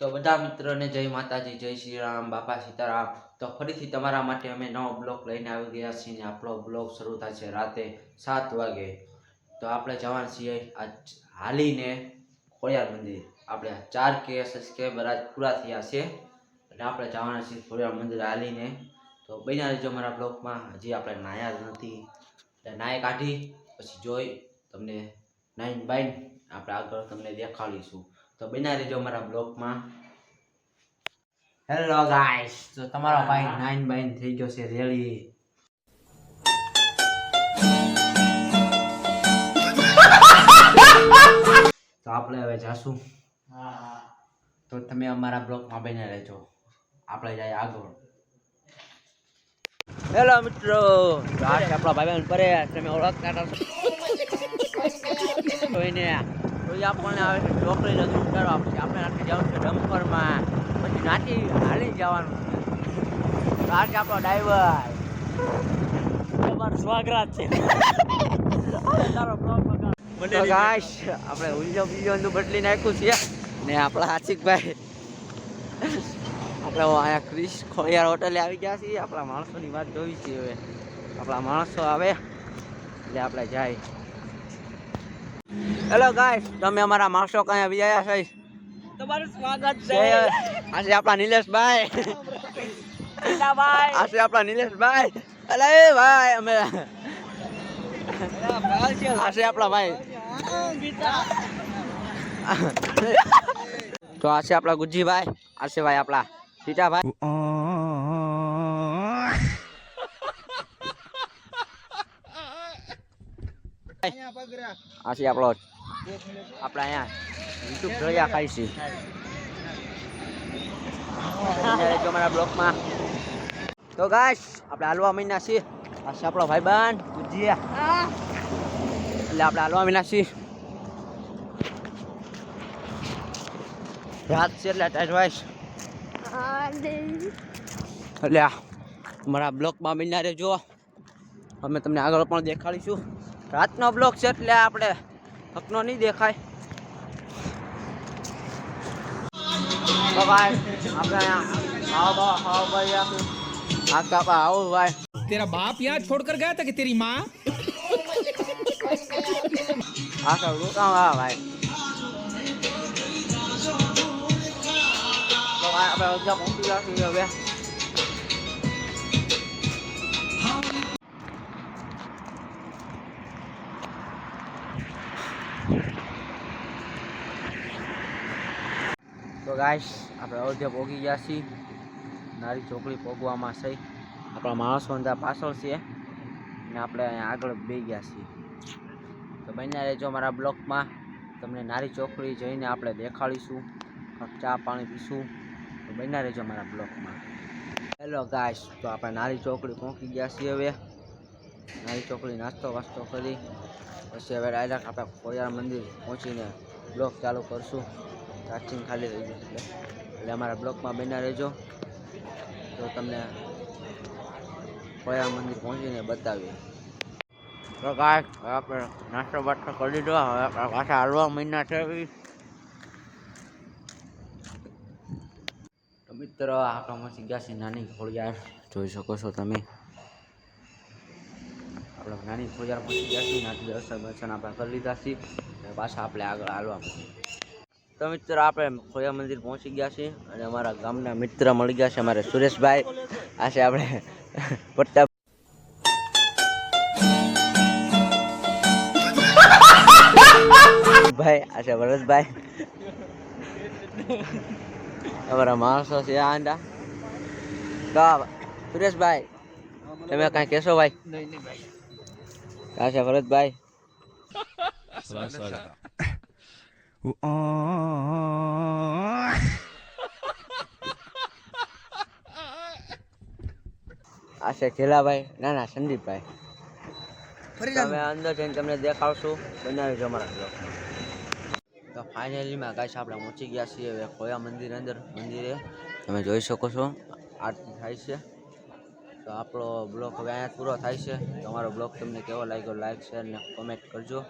તો બધા મિત્રોને જય માતાજી, જય શ્રી રામ, બાપા સીતારામ. તો ફરીથી તમારા માટે અમે નવો બ્લોગ લઈને આવી ગયા છીએ આપણો બ્લોગ શરૂ થાય છે રાતે સાત વાગે. તો આપણે જવાનું છીએ આજ હાલીને ખોડિયાર મંદિર. આપણે ચાર કે સબસ્ક્રાઈબર આજ પૂરા થયા છે. એટલે આપણે જવાના છીએ ખોડિયાર મંદિર હાલીને. તો બન્યા રહેજો મારા બ્લોગમાં. હજી આપણે નાયા જ નથી. એટલે નાય કાઢી, પછી જોઈ તમને નાઈન બાઈન. આપણે આગળ તમને દેખાડીશું. તો બના રહેજો મારા બ્લોગમાં હેલો ગાઈસ તો તમારો ભાઈ નાઈન બાઈન થઈ ગયો છે, રેડી. તો આપણે હવે જાશું. તો તમે અમારા બ્લોગમાં બને રહેજો. આપણે જાય આગળ. હેલો મિત્રો. આપણા ભાઈ બહેન પરે તમે ઓળખતા તો. કોઈને કોઈ આપણને આવે છે ચોકડી નથી ઉતારવા પછી આપણે નાખી જવાનું છે ડમ્પરમાં પછી નાચી હાલી જવાનું. છે તો આ આપણો ડ્રાઈવર. તમારું સ્વાગત છે. તો આપણે ઉલ્જો બીજો બદલી નાખ્યું છે. ને આપણા આશિકભાઈ આપણે અહીંયા ક્રિશ ખોડિયાર હોટલે આવી ગયા છીએ. આપણા માણસોની વાત જોવી છે હવે. આપણા માણસો આવે. એટલે આપણે જાય. હેલો ગાઈસ તમે અમારા માણસો કઈ આવી ગયા છે. તમારું સ્વાગત છે. આજે આપણા નિલેશભાઈ. ભાઈ આ આપણા નિલેશભાઈ. અલે ભાઈ અમે આજે આપણા ભાઈ. તો આ છે આપણા ગુજ્જીભાઈ આ છે ભાઈ આપણા સીતાભાઈ આ છે આપણો આપણે અહીંયા યુટ્યુબ જોયા ખાઈ છે જો મારા બ્લોકમાં તો ગાઈસ આપણે હાલવા મહિના છીએ આ છે આપણો ભાઈબંધ ગુજિયા એટલે આપણે હાલવા મહિના છીએ રાત છે એટલે ટાઈટ વાઈસ એટલે આ અમારા બ્લોકમાં બન્યા રહેજો અમે તમને આગળ પણ દેખાડીશું રાતનો બ્લોક છે એટલે આપણે હકનો નહીં દેખાય. તેરા બાપ યહાં છોડકર ગયા થા કે તેરી વાહ ભાઈ? આપણે હવે. તો ગાઈશ આપણે અયોધ્યા પોગી ગયા છીએ. નારી ચોકડી પોગવામાં છે. આપણા માણસો અંદર પાછળ છે ને આપણે અહીંયા આગળ બે ગયા છીએ. તો બન્યા રહેજો મારા બ્લોકમાં. તમને નારી ચોકડી જઈને આપણે દેખાડીશું. ચા પાણી પીશું. તો બન્યા રહેજો મારા બ્લોકમાં. હેલો ગાઈશ તો આપણે નારી ચોકડી પહોંચી ગયા છીએ હવે. નારી ચોકડી નાસ્તો વાસ્તો કરી. પછી હવે ડાયરેક્ટ આપણે ખોડિયાર મંદિર પહોંચીને બ્લોક ચાલુ કરશું. ચાર્જિંગ ખાલી થઈ ગયું એટલે એટલે અમારા બ્લોકમાં બન્યા રહેજો. તો તમને કોયા મંદિર પહોંચીને બતાવીએ. તો ગાય આપણે નાસ્તો બાસ્તો કરી દીધો હવે આપણે પાછા હાલવા મહિના છે. તો મિત્રો આપણે પહોંચી ગયા છીએ નાની ખોળિયાર. જોઈ શકો છો તમે. આપણે નાની ખોળિયાર પહોંચી ગયા છીએ. નાની દર્શન દર્શન આપણે કરી લીધા છીએ. અને પાછા આપણે આગળ હાલવા. તો મિત્રો આપણે ખોયા મંદિર પહોંચી ગયા છીએ અને અમારા ગામના મિત્ર મળી ગયા છે અમારે સુરેશભાઈ. આ છે આપણે પટ્ટા ભાઈ આ છે વરસભાઈ. અમારા માણસો છે આ આંડા. તો સુરેશભાઈ તમે કાંઈ કહેશો ભાઈ? આ છે ભરતભાઈ આ છે ખેલાભાઈ ના ના સંદીપભાઈ તમે અંદર જઈને તમને દેખાડશું બનાવી જો અમારા બ્લોગ તો ફાઇનલીમાં ગાઈસ આપણે પહોંચી ગયા છીએ હવે ખોયા મંદિર અંદર મંદિરે. તમે જોઈ શકો છો આરતી થાય છે. તો આપણો બ્લોગ હવે અહીંયા પૂરો થાય છે. તમારો બ્લોગ તમને કેવો લાગ્યો લાઈક શેર ને કોમેન્ટ કરજો.